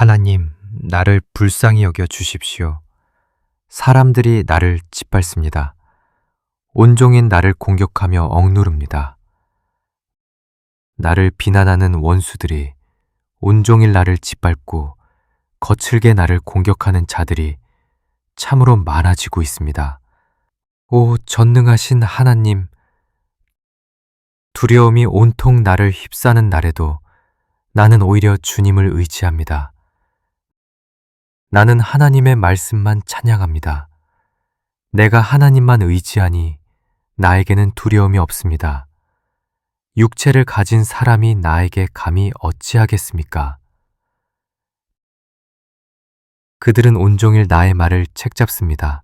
하나님, 나를 불쌍히 여겨 주십시오. 사람들이 나를 짓밟습니다. 온종일 나를 공격하며 억누릅니다. 나를 비난하는 원수들이 온종일 나를 짓밟고 거칠게 나를 공격하는 자들이 참으로 많아지고 있습니다. 오, 전능하신 하나님, 두려움이 온통 나를 휩싸는 날에도 나는 오히려 주님을 의지합니다. 나는 하나님의 말씀만 찬양합니다. 내가 하나님만 의지하니 나에게는 두려움이 없습니다. 육체를 가진 사람이 나에게 감히 어찌하겠습니까? 그들은 온종일 나의 말을 책잡습니다.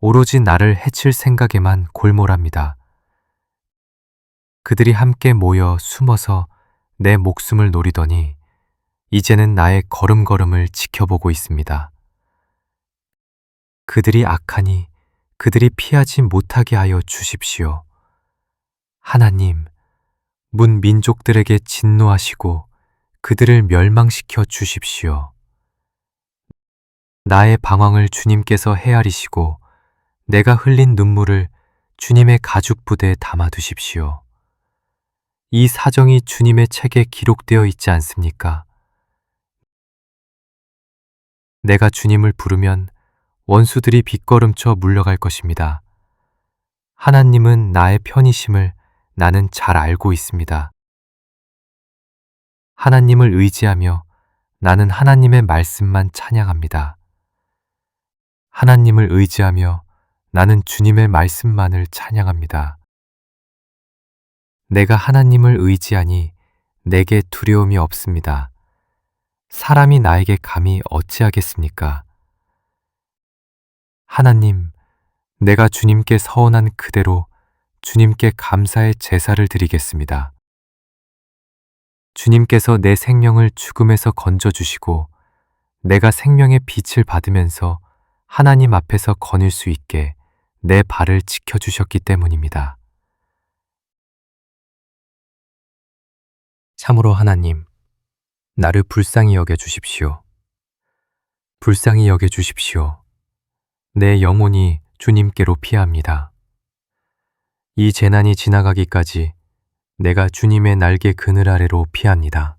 오로지 나를 해칠 생각에만 골몰합니다. 그들이 함께 모여 숨어서 내 목숨을 노리더니 이제는 나의 걸음걸음을 지켜보고 있습니다. 그들이 악하니 그들이 피하지 못하게 하여 주십시오. 하나님, 문 민족들에게 진노하시고 그들을 멸망시켜 주십시오. 나의 방황을 주님께서 헤아리시고 내가 흘린 눈물을 주님의 가죽 부대에 담아 두십시오. 이 사정이 주님의 책에 기록되어 있지 않습니까? 내가 주님을 부르면 원수들이 빗걸음쳐 물러갈 것입니다. 하나님은 나의 편이심을 나는 잘 알고 있습니다. 하나님을 의지하며 나는 하나님의 말씀만 찬양합니다. 하나님을 의지하며 나는 주님의 말씀만을 찬양합니다. 내가 하나님을 의지하니 내게 두려움이 없습니다. 사람이 나에게 감히 어찌하겠습니까? 하나님, 내가 주님께 서원한 그대로 주님께 감사의 제사를 드리겠습니다. 주님께서 내 생명을 죽음에서 건져주시고 내가 생명의 빛을 받으면서 하나님 앞에서 거닐 수 있게 내 발을 지켜주셨기 때문입니다. 참으로 하나님, 나를 불쌍히 여겨 주십시오. 불쌍히 여겨 주십시오. 내 영혼이 주님께로 피합니다. 이 재난이 지나가기까지 내가 주님의 날개 그늘 아래로 피합니다.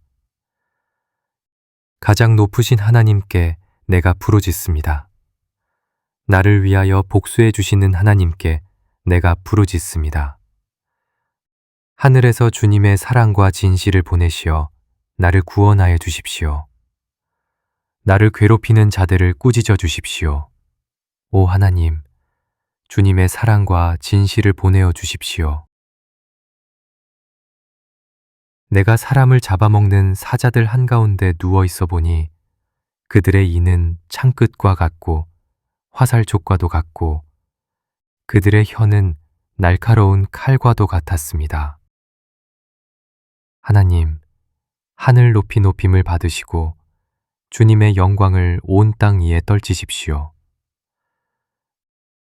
가장 높으신 하나님께 내가 부르짖습니다. 나를 위하여 복수해 주시는 하나님께 내가 부르짖습니다. 하늘에서 주님의 사랑과 진실을 보내시어 나를 구원하여 주십시오. 나를 괴롭히는 자들을 꾸짖어 주십시오. 오 하나님, 주님의 사랑과 진실을 보내어 주십시오. 내가 사람을 잡아먹는 사자들 한가운데 누워 있어 보니 그들의 이는 창끝과 같고 화살촉과도 같고 그들의 혀는 날카로운 칼과도 같았습니다. 하나님, 하늘 높이 높임을 받으시고 주님의 영광을 온 땅 위에 떨치십시오.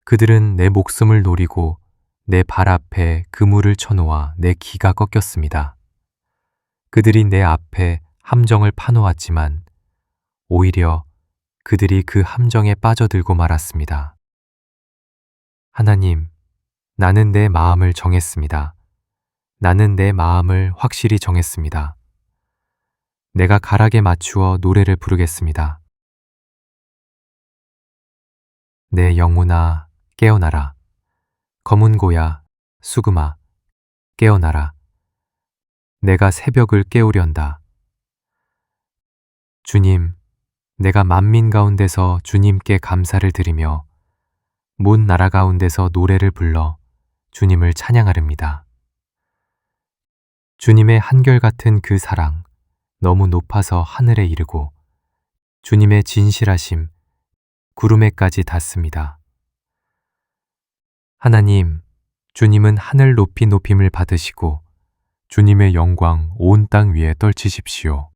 그들은 내 목숨을 노리고 내 발 앞에 그물을 쳐놓아 내 기가 꺾였습니다. 그들이 내 앞에 함정을 파놓았지만 오히려 그들이 그 함정에 빠져들고 말았습니다. 하나님, 나는 내 마음을 정했습니다. 나는 내 마음을 확실히 정했습니다. 내가 가락에 맞추어 노래를 부르겠습니다. 내 영혼아 깨어나라. 검은 고야 수금아 깨어나라. 내가 새벽을 깨우련다. 주님, 내가 만민 가운데서 주님께 감사를 드리며 문 나라 가운데서 노래를 불러 주님을 찬양하렵니다. 주님의 한결같은 그 사랑, 너무 높아서 하늘에 이르고 주님의 진실하심 구름에까지 닿습니다. 하나님, 주님은 하늘 높이 높임을 받으시고 주님의 영광 온 땅 위에 떨치십시오.